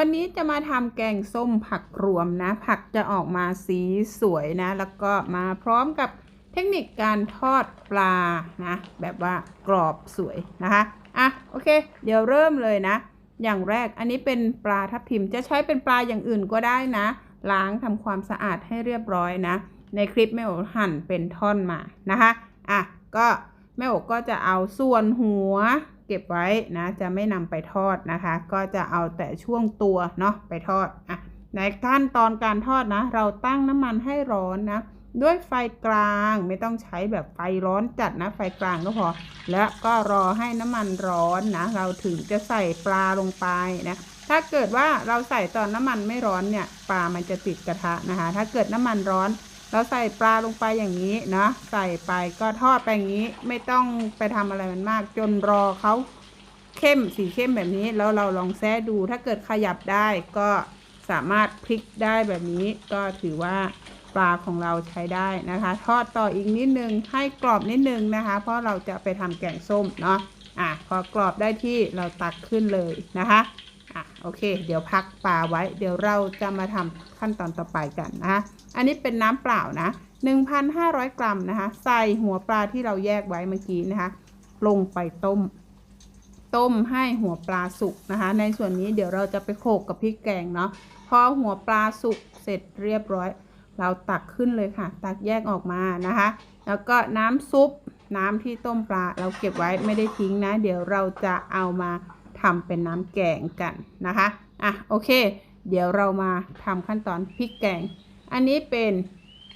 วันนี้จะมาทำแกงส้มผักรวมนะ ผักจะออกมาสีสวยนะ แล้วก็มาพร้อมกับเทคนิคการทอดปลานะ แบบว่ากรอบสวยนะคะอะโอเค เดี๋ยวเริ่มเลยนะ อย่างแรกอันนี้เป็นปลาทับทิมจะใช้เป็นปลาอย่างอื่นก็ได้นะ ล้างทำความสะอาดให้เรียบร้อยนะ ในคลิปแม่โอหั่นเป็นท่อนมานะคะอะก็แม่โอก็จะเอาส่วนหัว เก็บไว้นะ จะไม่นำไปทอดนะคะ ก็จะเอาแต่ช่วงตัวเนาะไปทอดอะในขั้นตอนการทอดนะ เราตั้งน้ำมันให้ร้อนนะ ด้วยไฟกลางไม่ต้องใช้แบบไฟร้อนจัดนะ ไฟกลางก็พอ แล้วก็รอให้น้ำมันร้อนนะ เราถึงจะใส่ปลาลงไปนะถ้าเกิดว่าเราใส่ตอนน้ำมันไม่ร้อนเนี่ยปลามันจะติดกระทะนะคะ ถ้าเกิดน้ำมันร้อน เราใส่ปลาลงไปอย่างนี้นะ ใส่ไปก็ทอดไปอย่างนี้ไม่ต้องไปทำอะไรมันมาก จนรอเขาเข้มสีเข้มแบบนี้ แล้วเราลองแซะดูถ้าเกิดขยับได้ก็สามารถพลิกได้แบบนี้ ก็ถือว่าปลาของเราใช้ได้นะคะ ทอดต่ออีกนิดนึงให้กรอบนิดนึงนะคะ เพราะเราจะไปทำแกงส้มเนาะอะพอกรอบได้ที่เราตักขึ้นเลยนะคะ โอเค เดี๋ยวพักปลาไว้ เดี๋ยวเราจะมาทำขั้นตอนต่อไปกันนะคะอันนี้เป็นน้ำเปล่านะ 1,500 กรัมนะคะ ใส่หัวปลาที่เราแยกไว้เมื่อกี้นะคะ ลงไปต้ม ต้มให้หัวปลาสุกนะคะ ในส่วนนี้เดี๋ยวเราจะไปโขลกกับพริกแกงเนาะ พอหัวปลาสุกเสร็จเรียบร้อย เราตักขึ้นเลยค่ะ ตักแยกออกมานะคะ แล้วก็น้ำซุป น้ำที่ต้มปลาเราเก็บไว้ไม่ได้ทิ้งนะ เดี๋ยวเราจะเอามา ทำเป็นน้ำแกงกันนะคะอะโอเค เดี๋ยวเรามาทำขั้นตอนพริกแกง อันนี้เป็น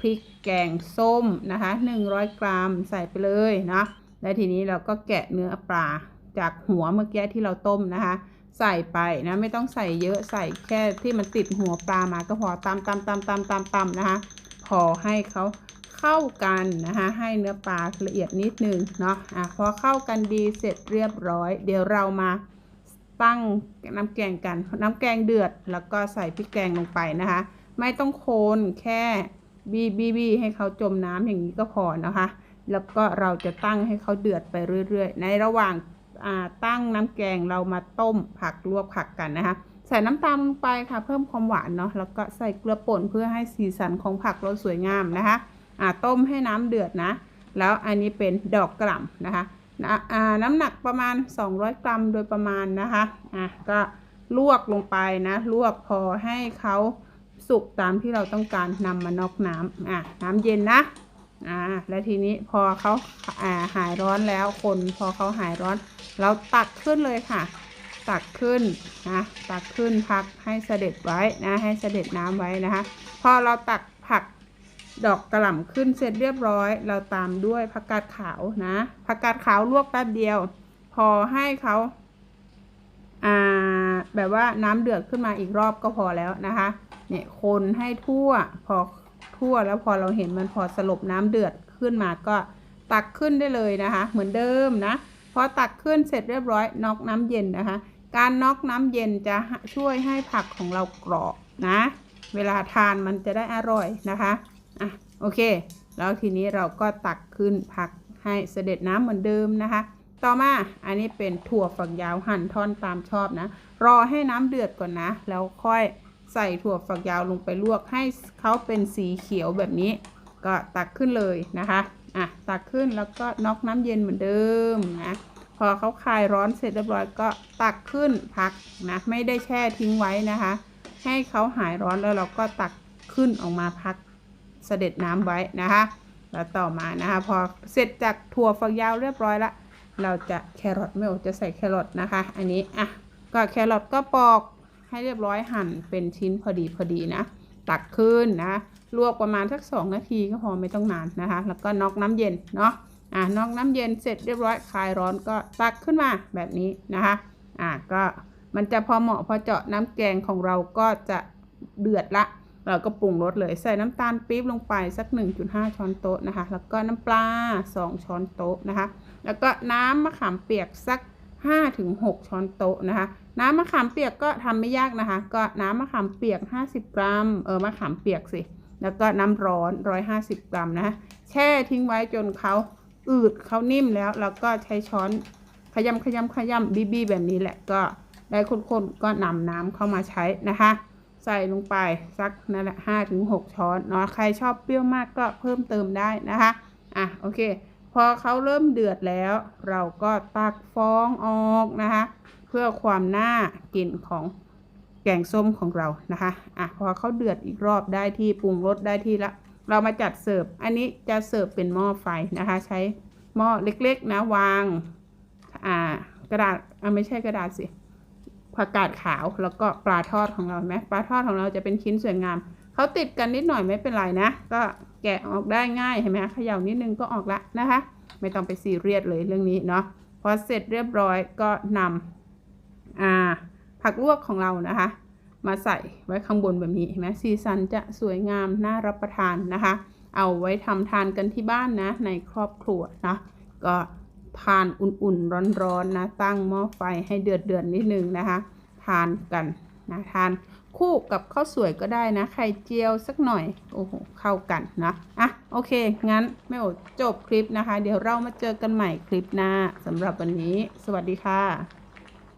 พริกแกงส้มนะคะ100 กรัมใส่ไปเลยเนาะและทีนี้เราก็แกะเนื้อปลาจากหัวเมื่อกี้ที่เราต้มนะคะ ใส่ไปนะไม่ต้องใส่เยอะใส่แค่ที่มันติดหัวปลามาก็พอตำตำตำตำตำตำนะคะ พอให้เขาเข้ากันนะคะให้เนื้อปลาละเอียดนิดนึงเนาะอะพอเข้ากันดีเสร็จเรียบร้อย เดี๋ยวเรามา ตั้งน้ำแกงกัน น้ำแกงเดือด แล้วก็ใส่พริกแกงลงไปนะคะ ไม่ต้องโคนแค่บีบีบีให้เขาจมน้ำอย่างนี้ก็พอนะคะ แล้วก็เราจะตั้งให้เขาเดือดไปเรื่อย ๆ ในระหว่างตั้งน้ำแกงเรามาต้มผักลวกผักกันนะคะใส่น้ำตาลลงไปค่ะเพิ่มความหวานเนาะแล้วก็ใส่เกลือป่นเพื่อให้สีสันของผักเราสวยงามนะคะอ่าต้มให้น้ำเดือดนะ แล้วอันนี้เป็นดอกกล่ำนะคะ นะอ่าน้ำหนักประมาณ 200 กรัมโดยประมาณนะคะอะก็ลวกลงไปนะลวกพอให้เขาสุกตามที่เราต้องการนำมานอกน้ำอะน้ำเย็นนะอ่าแล้วทีนี้พอเขาอ่าหายร้อนแล้วคนพอเขาหายร้อน เราตักขึ้นเลยค่ะ ตักขึ้นนะตักขึ้นพักให้เสด็จไว้นะให้เสด็จน้ำไว้นะคะ พอเราตักผัก ดอกกระหล่ำขึ้นเสร็จเรียบร้อย เราตามด้วยผักกาดขาวนะผักกาดขาวลวกแป๊บเดียว พอให้เขาอ่าแบบว่าน้ำเดือดขึ้นมาอีกรอบก็พอแล้วนะคะเนี่ยคนให้ทั่วพอทั่วแล้วพอเราเห็นมันพอสลบน้ำเดือดขึ้นมาก็ตักขึ้นได้เลยนะคะ เหมือนเดิมนะพอตักขึ้นเสร็จเรียบร้อยน็อกน้ำเย็นนะคะ การน็อกน้ำเย็นจะช่วยให้ผักของเรากรอบนะ เวลาทานมันจะได้อร่อยนะคะ อะโอเค แล้วทีนี้เราก็ตักขึ้นผักให้เสด็จน้ำเหมือนเดิมนะคะ ต่อมาอันนี้เป็นถั่วฝักยาวหั่นท่อนตามชอบนะ รอให้น้ำเดือดก่อนนะ แล้วค่อยใส่ถั่วฝักยาวลงไปลวกให้เขาเป็นสีเขียวแบบนี้ ก็ตักขึ้นเลยนะคะอะตักขึ้นแล้วก็น็อกน้ำเย็นเหมือนเดิมนะพอเขาคลายร้อนเสร็จเรียบร้อยก็ตักขึ้นพักนะไม่ได้แช่ทิ้งไว้นะคะ ให้เขาหายร้อนแล้วเราก็ตักขึ้นออกมาพัก เสด็จน้ำไว้นะคะ แล้วต่อมานะคะ พอเสร็จจากถั่วฝักยาวเรียบร้อยละ เราจะแครอทไม่ออจะใส่แครอทนะคะ อันนี้อะก็แครอทก็ปอกให้เรียบร้อยหั่นเป็นชิ้นพอดีพอดีนะ ตักขึ้นนะ ลวกประมาณสักสองนาทีก็พอไม่ต้องนานนะคะ แล้วก็นอกน้ำเย็นเนาะ อะนอกน้ำเย็นเสร็จเรียบร้อยคลายร้อนก็ตักขึ้นมาแบบนี้นะคะ อะก็มันจะพอเหมาะพอเจาะน้ำแกงของเราก็จะเดือดละ เราก็ปรุงรสเลยใส่น้ำตาลปี๊บลงไปสัก 1.5 ช้อนโต๊ะนะคะ แล้วก็น้ำปลา 2 ช้อนโต๊ะนะคะ แล้วก็น้ำมะขามเปียกสัก 5-6 ช้อนโต๊ะนะคะ น้ำมะขามเปียกก็ทำไม่ยากนะคะ ก็น้ำมะขามเปียก 50 กรัม เออมะขามเปียกสิ แล้วก็น้ำร้อน 150 กรัมนะะแช่ทิ้งไว้จนเขาอืดเขานิ่มแล้วแล้วก็ใช้ช้อนขยำขยำขยำบีบีแบบนี้แหละก็ได้ข้นๆก็นำน้ำเข้ามาใช้นะคะ ใส่ลงไปสักนั่นแหละห้าถึงหกช้อนเนาะใครชอบเปรี้ยวมากก็เพิ่มเติมได้นะคะอะโอเค พอเขาเริ่มเดือดแล้ว เราก็ตักฟองออกนะคะ เพื่อความน่ากินของแกงส้มของเรานะคะอะพอเขาเดือดอีกรอบได้ที่ปรุงรสได้ที่ละเรามาจัดเสิร์ฟ อันนี้จะเสิร์ฟเป็นหม้อไฟนะคะ ใช้หม้อเล็กๆนะวางอ่ากระดาษอ่าไม่ใช่กระดาษสิ ผักกาดขาวแล้วก็ปลาทอดของเราเห็นไหมปลาทอดของเราจะเป็นชิ้นสวยงามเขาติดกันนิดหน่อยไม่เป็นไรนะ ก็แกะออกได้ง่ายเห็นไหมเขย่านิดนึงก็ออกละนะคะ ไม่ต้องไปซีเรียสเลยเรื่องนี้เนาะพอเสร็จเรียบร้อยก็นำอ่าผักลวกของเรานะคะ มาใส่ไว้ข้างบนแบบนี้เห็นไหมสีสันจะสวยงามน่ารับประทานนะคะ เอาไว้ทำทานกันที่บ้านนะในครอบครัวนะก็ ทานอุ่นๆร้อนๆนะตั้งหม้อไฟให้เดือดเดือดนิดนึงนะคะ ทานกันนะทานคู่กับข้าวสวยก็ได้นะไข่เจียวสักหน่อยโอ้โหเข้ากันนะอะโอเค งั้นไม่โอดจบคลิปนะคะ เดี๋ยวเรามาเจอกันใหม่คลิปหน้าสำหรับวันนี้ สวัสดีค่ะ